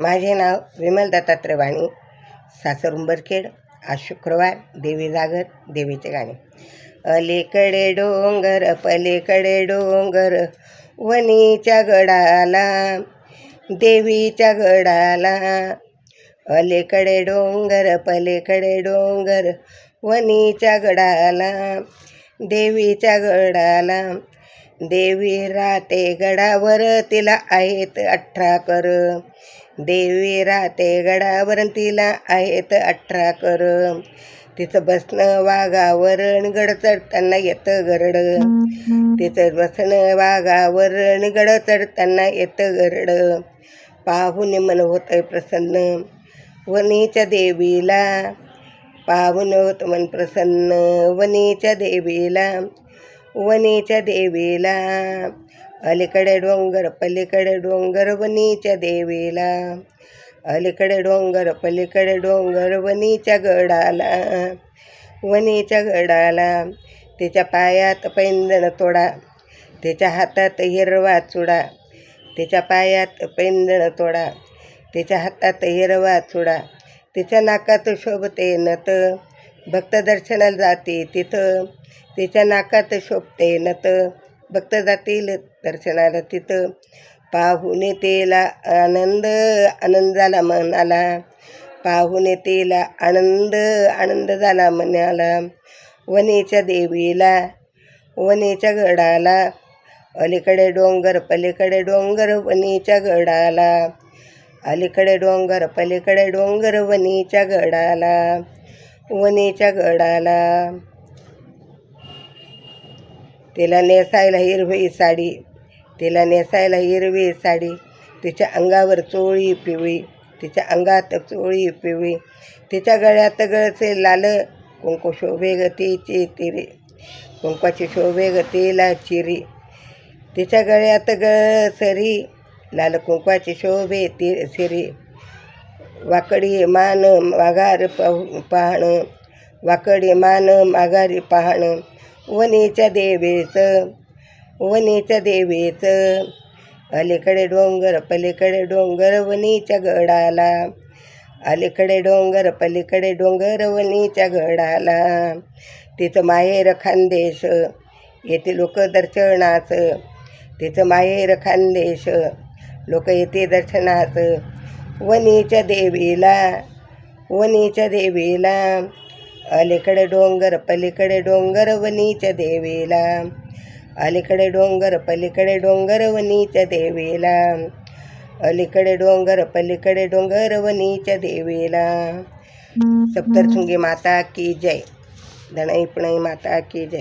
माझे नाव विमल दत्तात्रय वाणी सासर उंबरखेड आज शुक्रवार देवी जागत देवीचे गाणे. अलीकडे डोंगर पलीकडे डोंगर वनीच्या गडाला देवीच्या गडाला. अलीकडे डोंगर पलीकडे डोंगर वणीच्या गडाला देवीच्या गडाला. देवी राहते गडावर तिला आहेत अठरा कर. देवी राहते गडावर तिला आहेत अठरा कर. तिचं बसणं वाघावरण गड चढताना येतं गरड. तिचं बसणं वाघावरण गड चढताना येतं गरड. पाहून मन होतं प्रसन्न. वनीच्या देवीला. पाहून होतं मन प्रसन्न. वनीच्या देवीला. वनीच्या देवीला. अलीकडे डोंगर पलीकडे डोंगर वणीच्या देवीला. अलीकडे डोंगर पलीकडे डोंगर वनीच्या गडाला. वणीच्या गडाला. तिच्या पायात पैंजण तोडा. तिच्या हातात हिरवा चुडा. तिच्या पायात पैंजण तोडा. तिच्या हातात हिरवा चुडा. तिच्या नाकात शोभते नत. भक्त दर्शनाला जाते तिथं. तिच्या नाकात शोभते नत. भक्त जातील दर्शनाला तिथं पाहुणे तेला आनंद आनंद झाला मनाला. पाहुणे तेला आनंद आनंद झाला मनाला. वनेच्या देवीला वनेच्या गडाला. अलीकडे डोंगर पलीकडे डोंगर वणीच्या गडाला. अलीकडे डोंगर पलीकडे डोंगर वणीच्या गडाला. वनेच्या गडाला. तिला नेसायला हिरवी साडी तिला नेसायला हिरवी साडी तिच्या अंगावर चोळी पिवळी तिच्या अंगात चोळी पिवळी तिच्या गळ्यात गळसे लाल कुंकू शोभे गतीची तिरी कुंकवाची शोभे गतीला चिरी तिच्या गळ्यात गळसरी लाल कुंकवाची शोभे ती सिरी वाकडी मान माघार पाहणं वाकडी मान माघारी पाहणं वनेच्या देवीचं वनेच्या देवीचं अलीकडे डोंगर पलीकडे डोंगर वणीच्या गडाला. अलीकडे डोंगर पलीकडे डोंगर वणीच्या गडाला. तिचं माहेर खानदेश येथे लोक दर्शनाच तिचं माहेर खानदेश लोक येते दर्शनाच वनीच्या देवीला वनीच्या देवीला. अलीकडे डोंगर पलीकडे डोंगर वणीच्या देवीला. अलीकडे डोंगर पलीकडे डोंगर वणीच्या देवीला. अलीकडे डोंगर पलीकडे डोंगर वणीच्या देवीला. सप्तरशृंगी माता की जय. धनाई पुणई माता की जय.